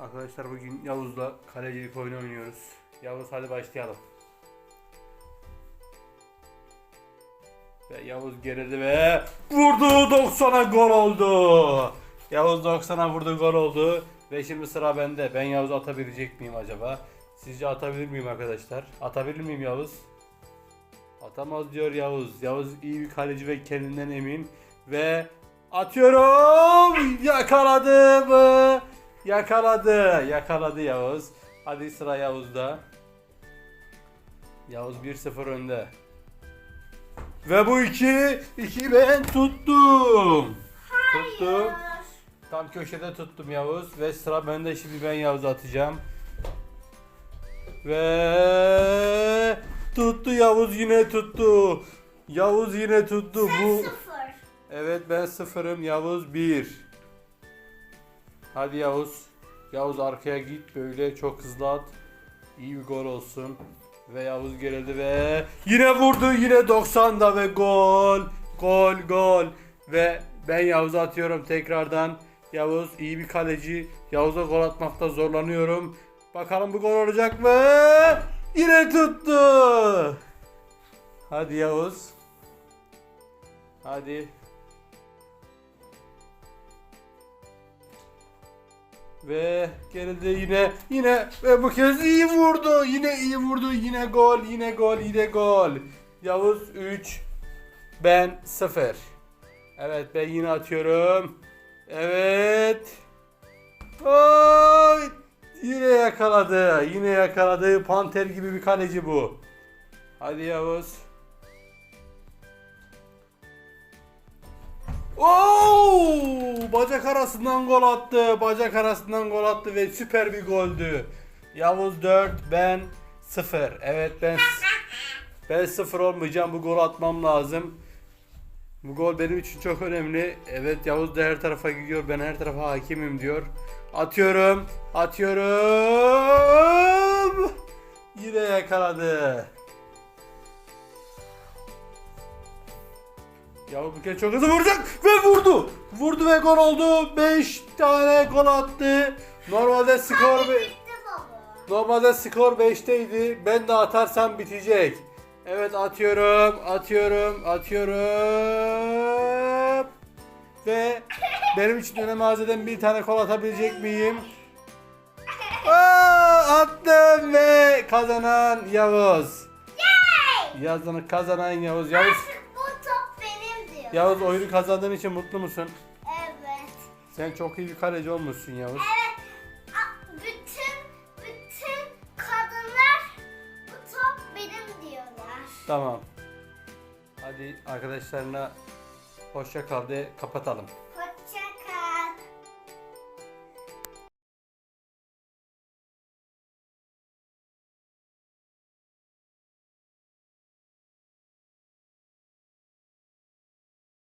Arkadaşlar bugün Yavuz'la kalecilik oyunu oynuyoruz. Yavuz hadi başlayalım. Ve Yavuz gerildi ve vurdu 90'a gol oldu. Yavuz 90'a vurdu gol oldu. Ve şimdi sıra bende. Ben Yavuz atabilecek miyim acaba? Sizce atabilir miyim arkadaşlar? Atabilir miyim Yavuz? Atamaz diyor Yavuz. Yavuz iyi bir kaleci ve kendinden emin. Ve atıyorum. Yakaladı mı? Yakaladı. Yakaladı Yavuz. Hadi sıra Yavuz'da. Yavuz 1-0 önde. Ve bu iki, iki ben tuttum. Tuttum. Tam köşede tuttum Yavuz ve sıra bende şimdi ben Yavuz'u atacağım. Ve tuttu Yavuz yine tuttu. Yavuz yine tuttu. Bu Sıfır. Evet ben sıfırım Yavuz bir. Hadi Yavuz. Yavuz arkaya git böyle çok hızlı at. İyi bir gol olsun. Ve Yavuz gerildi ve yine vurdu yine 90'da ve gol. Gol gol. Ve ben Yavuz'a atıyorum tekrardan. Yavuz iyi bir kaleci. Yavuz'a gol atmakta zorlanıyorum. Bakalım bu gol olacak mı? Yine tuttu. Hadi Yavuz. Hadi. Ve gerildi yine yine ve bu kez iyi vurdu. Yine iyi vurdu. Yine gol, yine gol, yine gol. Yavuz 3 ben 0. Evet ben yine atıyorum. Evet. Oy! Yine yakaladı. Yine yakaladı. Panter gibi bir kaleci bu. Hadi Yavuz. Oo! Bacak arasından gol attı. Bacak arasından gol attı ve süper bir goldü. Yavuz 4, ben 0. Evet ben ben 0 olmayacağım. Bu gol atmam lazım. Bu gol benim için çok önemli. Evet Yavuz da her tarafa gidiyor. Ben her tarafa hakimim diyor. Atıyorum. Atıyorum. Yine yakaladı. Yavuz bir kez çok hızlı vuracak ve vurdu. Vurdu ve gol oldu. 5 tane gol attı. Normalde skor be-. Normalde skor 5'teydi. Ben de atarsam bitecek. Evet atıyorum, atıyorum, atıyorum. Ve benim için önem arz eden bir tane gol atabilecek miyim? Aa, attım ve kazanan Yavuz. Yazını kazanan Yavuz. Yavuz, Artık bu top benim diyor. Yavuz oyunu kazandığın için mutlu musun? Evet. Sen çok iyi bir kaleci olmuşsun Yavuz. Evet. A- Bütün bütün kadınlar bu top benim diyorlar. Tamam. Hadi arkadaşlarına hoşça kal de kapatalım.